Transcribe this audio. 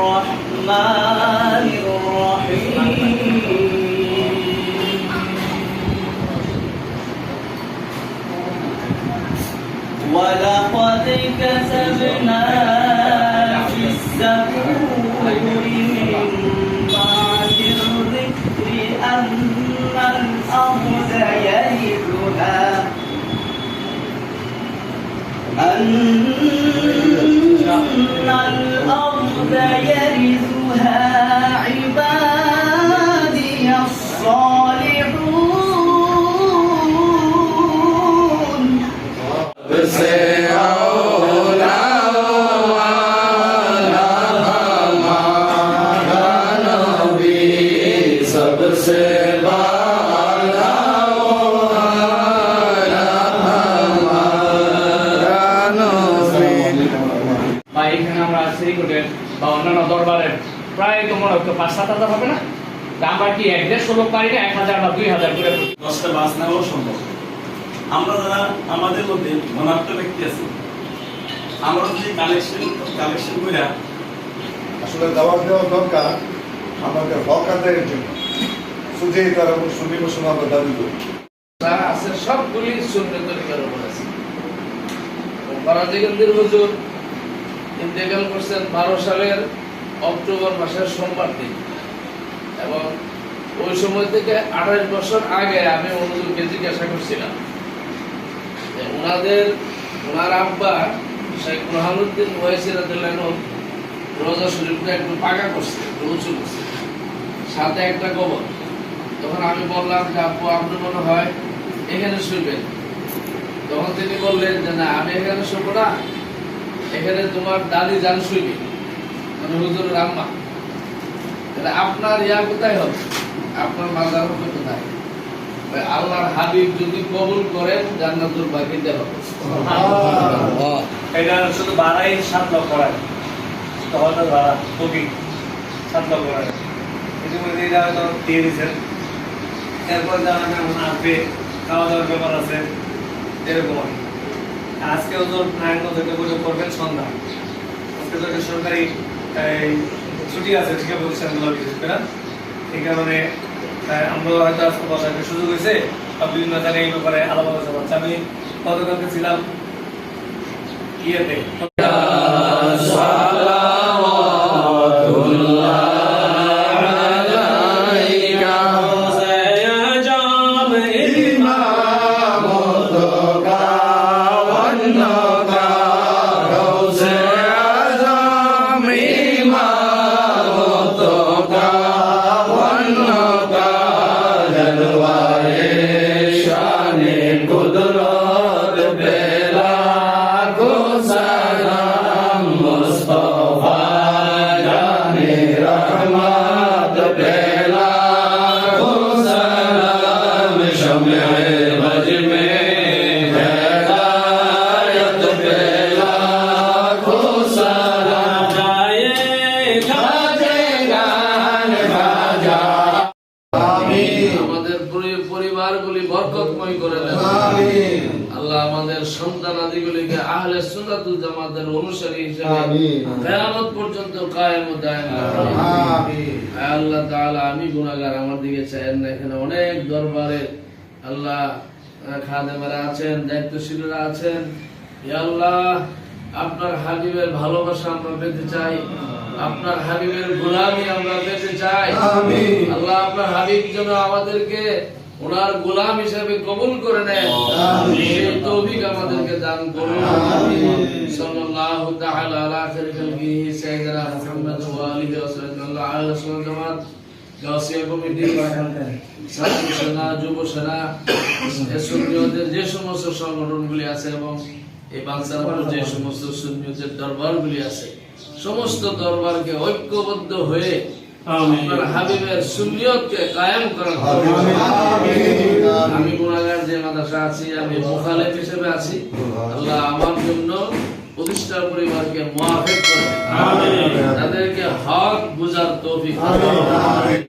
الرحمن الرحيم. ولقد كتبنا في الزبور من بعد الذكر أن الأرض يرثها أن الأرض player is অন্যান্য দরবারের প্রায় তোমার হয়তো পাঁচ সাত হাজার হবে না। তা আমরা কি এক দেড়শো লোক পারি না এক হাজার বা দুই হাজার করে দশটা বাস নেওয়াও সম্ভব। আমরা যারা আমাদের মধ্যে ধনাত্ম ব্যক্তি আছে আমরা যদি কালেকশন কালেকশন করে আসলে দাওয়াত দেওয়া দরকার আমাদের হক আদায়ের জন্য। সুজে তারা সুন্নি মুসলমান আমরা দাবি করি। আছে সবগুলি শূন্য তরিকার উপর আছে। ফরাজিগঞ্জের হুজুর ইন্তেকাল করছেন বারো সালের অক্টোবর মাসের সোমবার দিন। এবং ওই সময় থেকে আঠাশ বছর আগে আমি হুজুরকে জিজ্ঞাসা করছিলাম ওনাদের ওনার আব্বা শেখ রহানুদ্দিন ওয়াইসিরাদুল্লাহ রোজা শরীফটা একটু পাকা করছে একটু উঁচু করছে, সাথে একটা কবর। তখন আমি বললাম যে, আপু, আপনি মনে হয় এখানে শুইবেন? তখন তিনি বললেন যে, না, আমি এখানে শুবো না। এখানে তোমার দাদি যান শুইবে মানে হুজুরের আম্মা। তাহলে আপনার ইয়া কোথায় হবে? আপনার মালদার হবে কোথায়? আল্লাহর হাবিব যদি কবুল করেন, জান্নাতুল বাকিতে হবে। এটা শুধু ভাড়াই সাত লক্ষ টাকা হঠাৎ ভাড়া বুকিং সাত লক্ষ টাকা ইতিমধ্যে এটা হয়তো দিয়ে দিয়েছেন। এরপর যারা আসবে খাওয়া দাওয়ার ব্যাপার আছে, এরকম আর। আজকে ওজন নারায়ণগঞ্জ থেকে বসে করবেন সন্ধ্যা। আজকে তো একটা সরকারি ছুটি আছে ঠিক আছে বিশেষ করে এই কারণে আমরা হয়তো আজকে বসার একটা সুযোগ হয়েছে বিভিন্ন জায়গায় এই ব্যাপারে আলাপ আলোচনা আমি গতকালকে ছিলাম ইয়েতে। Bingo পরিবারগুলি বরকতময় করে দেন। আল্লাহ আমাদের সন্তান আদিগুলিকে আহলে সুন্নাতুল জামাতের অনুসারী হিসেবে। কিয়ামত পর্যন্ত কায়েম ও দায়েম আল্লাহ তাআলা আমি গুনাহগার আমার দিকে চাইেন না এখানে অনেক দরবারে আল্লাহ খাদেমেরা আছেন দায়িত্বশীলরা আছেন। ইয়া আল্লাহ আপনার হাবিবের ভালোবাসা আমরা পেতে চাই। আপনার হাবিবের গোলামি আমরা পেতে চাই। আল্লাহ আপনার হাবিব যেন আমাদেরকে ওনার গোলাম হিসেবে কবুল করে নেন। সেই তৌফিক আমাদেরকে দান করুন। সাল্লাল্লাহু তাআলা আলা খাইরি খালকিহি মুহাম্মদ ওয়া আলিহি ওয়া সাল্লাল্লাহু আলাইহি ওয়াসাল্লাম জামাত। গাউসিয়া কমিটি ছাত্র সেনা যুব সেনা সুন্নিয়তের যে সমস্ত সংগঠনগুলি আছে এবং এই বাংসারপুর যে সমস্ত সুন্নিয়তের দরবারগুলি আছে সমস্ত দরবারকে ঐক্যবদ্ধ হয়ে আপনার হাবিবের সুন্নিয়তকে কায়েম করার আমি গুণাগার যে মাদ্রাসা আছি আমি মুখালেফ হিসেবে আছি। আল্লাহ। আমার জন্য প্রতিষ্ঠা পরিবারকে তাদেরকে হক বুঝার তৌফিক দান।